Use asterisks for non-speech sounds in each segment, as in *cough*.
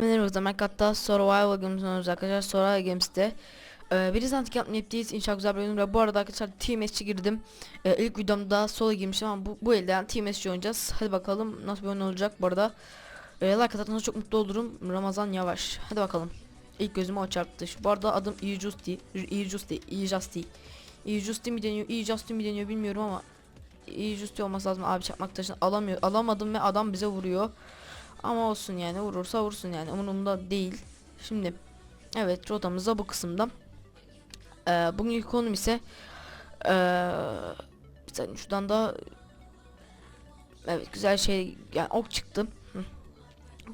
Merhaba demek hatta Survival Games'ın arkadaşlar. Survival Games'te ee, bir zantik yapmayı yaptıyız inşallah güzel bir ve bu arada arkadaşlar SC girdim. Ee, ilk videomda solo girmiştim ama bu, bu elden Team SC oynayacağız. Hadi bakalım nasıl bir oyun olacak bu arada. Ee, like atarsanız çok mutlu olurum. Ramazan Yavaş. Hadi bakalım. İlk gözüme o çarptı. Bu arada adım iyi Justi iyi Justi iyi Justi iyi Justi mi deniyor iyi Justi mi deniyor bilmiyorum ama iyi Justi olması lazım abi çakmak taşını alamıyor alamadım ve adam bize vuruyor ama olsun yani vurursa vursun yani umurumda değil. Şimdi evet rotamızda bu kısımda. Ee, bugünkü konum ise ee, saniye şuradan da evet güzel şey yani ok çıktı.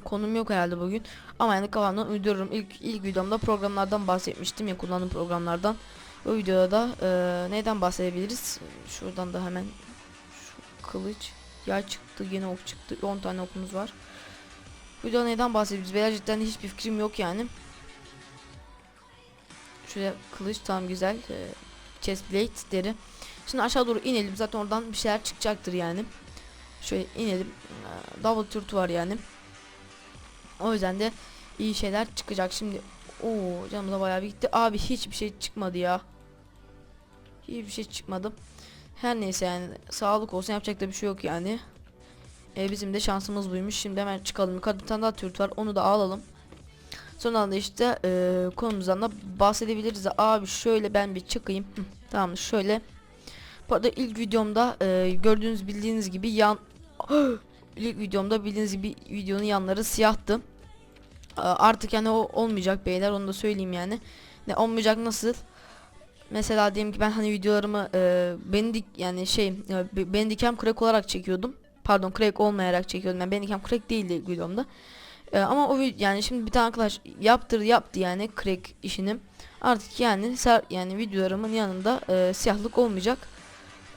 Konum yok herhalde bugün ama yani kafamdan uydururum. İlk, ilk videomda programlardan bahsetmiştim ya kullandığım programlardan. Bu videoda da ee, neyden bahsedebiliriz? Şuradan da hemen şu kılıç yay çıktı yine ok çıktı 10 tane okumuz var. Videoda neden bahsediyoruz? Beyler cidden hiçbir fikrim yok yani. Şöyle kılıç tam güzel. Ee, chestplate deri. Şimdi aşağı doğru inelim. Zaten oradan bir şeyler çıkacaktır yani. Şöyle inelim. Ee, double turt var yani. O yüzden de iyi şeyler çıkacak. Şimdi o canımıza bayağı bir gitti. Abi hiçbir şey çıkmadı ya. Hiçbir şey çıkmadı. Her neyse yani sağlık olsun yapacak da bir şey yok yani. E, bizim de şansımız buymuş. Şimdi hemen çıkalım. Yukarıda bir tane daha türt var. Onu da alalım. Sonra da işte e, konumuzdan da bahsedebiliriz. Abi şöyle ben bir çıkayım. Hı, tamam şöyle. Bu arada ilk videomda e, gördüğünüz bildiğiniz gibi yan *gasps* ilk videomda bildiğiniz gibi videonun yanları siyahtı. E, artık yani o olmayacak beyler onu da söyleyeyim yani. Ne olmayacak nasıl? Mesela diyelim ki ben hani videolarımı e, bendik yani şey e, bendikem crack olarak çekiyordum pardon crack olmayarak çekiyordum. Yani benim cam crack değildi videomda. Ee, ama o yani şimdi bir tane arkadaş yaptırdı yaptı yani crack işini. Artık yani ser, yani videolarımın yanında e, siyahlık olmayacak.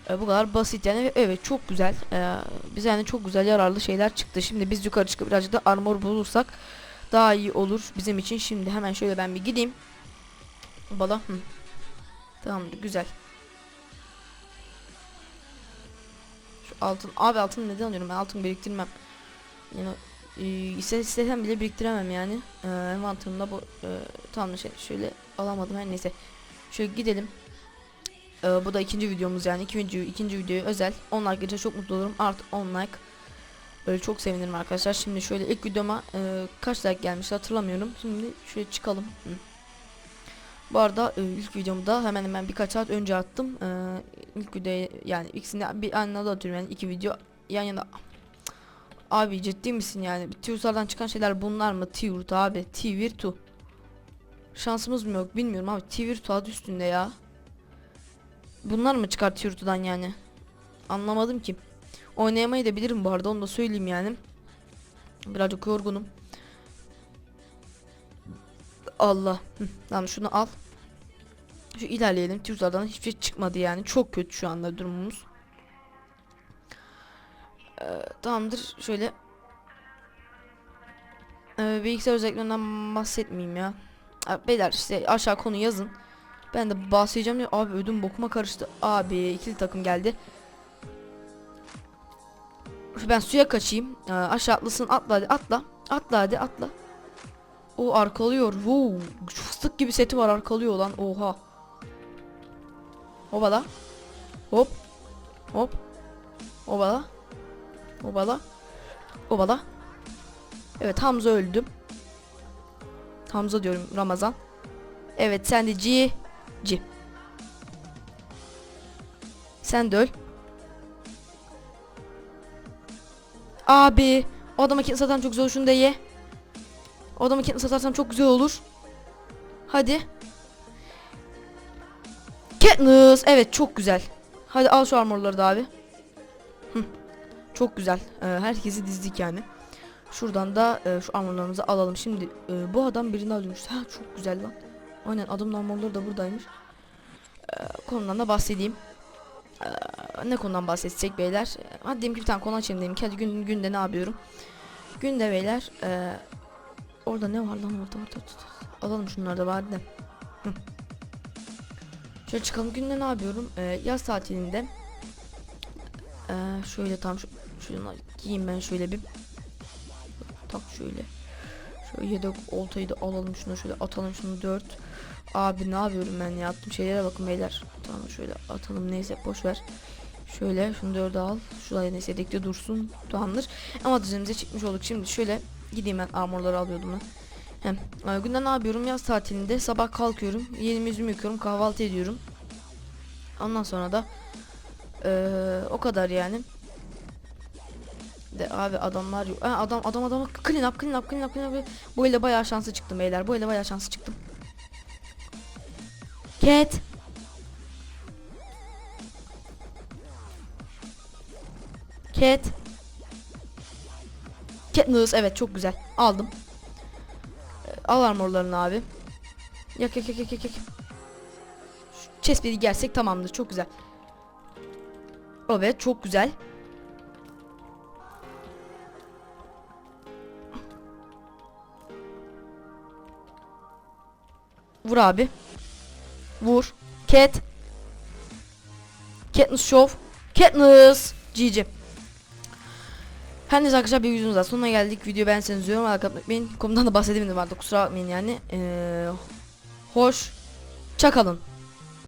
E, bu kadar basit yani Ve evet çok güzel. E, bize yani çok güzel yararlı şeyler çıktı. Şimdi biz yukarı çıkıp birazcık da armor bulursak daha iyi olur bizim için. Şimdi hemen şöyle ben bir gideyim. Bala. Hı. Tamamdır güzel. Altın abi altın neden alıyorum ben altın biriktirmem. Yani e, iste, istesem bile biriktiremem yani. E, envanterimde bu e, tam şey şöyle alamadım her neyse. Şöyle gidelim. E, bu da ikinci videomuz yani ikinci ikinci videoyu özel. 10 like gelince çok mutlu olurum. Art 10 like. Böyle çok sevinirim arkadaşlar. Şimdi şöyle ilk videoma e, kaç like gelmiş hatırlamıyorum. Şimdi şöyle çıkalım. Hı. Bu arada e, ilk videomda hemen hemen birkaç saat önce attım. E, ilk videoyu yani ikisini bir anda atıyorum yani iki video yan yana. Abi ciddi misin yani? Tiurt'lardan çıkan şeyler bunlar mı? Tiurt abi. T-Virtu. Şansımız mı yok bilmiyorum abi. T-Virtu adı üstünde ya. Bunlar mı çıkar Tiurt'dan yani? Anlamadım ki. Oynayamayı da bilirim bu arada onu da söyleyeyim yani. Birazcık yorgunum. Allah. Hı, tamam şunu al. Şu ilerleyelim. Tiurt'lardan hiçbir şey çıkmadı yani. Çok kötü şu anda durumumuz. Ee, tamamdır. Şöyle. Ee, bilgisayar özelliklerinden bahsetmeyeyim ya. Beyler işte aşağı konu yazın. Ben de bahsedeceğim diye abi ödüm bokuma karıştı. Abi ikili takım geldi. Ben suya kaçayım. Ee, aşağı atlasın atla hadi atla. Atla hadi atla. O arkalıyor. Wow. Fıstık gibi seti var arkalıyor lan. Oha. Hopala. Hop. Hop. Hopala. Hopala. Hopala. Evet Hamza öldü. Hamza diyorum Ramazan. Evet sen de G. G. Sen de öl. Abi. O adama satan çok zor şunu da ye. O adamı kitle satarsam çok güzel olur. Hadi. Katniss. Evet çok güzel. Hadi al şu armorları da abi. Hı. Çok güzel. Ee, herkesi dizdik yani. Şuradan da e, şu armorlarımızı alalım. Şimdi e, bu adam birini öldürmüş. Ha çok güzel lan. Aynen adamın armorları da buradaymış. Ee, konudan da bahsedeyim. Ee, ne konudan bahsedecek beyler? Hadi diyelim ki bir tane konu açayım diyelim. Hadi gün, günde ne yapıyorum? Günde beyler. E, orada ne var lan orada orada. Alalım şunları da bari de. Hı. Şöyle çıkalım günde ne yapıyorum? Ee, yaz tatilinde ee, şöyle tam şu şunu giyeyim ben şöyle bir tak şöyle Şöyle yedek oltayı da alalım şunu şöyle atalım şunu 4. Abi ne yapıyorum ben ya attım şeylere bakın beyler. Tamam şöyle atalım neyse boş ver. Şöyle şunu 4'e al. Şuraya neyse yedekte dursun. Tamamdır. Ama düzenimize çıkmış olduk. Şimdi şöyle gideyim ben armorları alıyordum ben. Hem e, günden ne yapıyorum yaz tatilinde sabah kalkıyorum yeni yüzümü yıkıyorum kahvaltı ediyorum ondan sonra da eee, o kadar yani de abi adamlar yok. Adam adam adam clean up clean up clean up clean up. Bu ile bayağı şanslı çıktım beyler. Bu ile bayağı şanslı çıktım. Cat. Cat. Katniss evet çok güzel. Aldım. Ee, Al armorlarını abi. Yak yak yak yak yak. Chestplate'i gelsek tamamdır. Çok güzel. Evet çok güzel. Vur abi. Vur. Cat. Katniss Show. Katniss. GG. Her neyse arkadaşlar bir videomuz daha sonuna geldik. Video beğenseniz yorum like atmayı unutmayın. Komudan da bahsedemedim artık kusura bakmayın yani. Ee, hoş. Çakalın.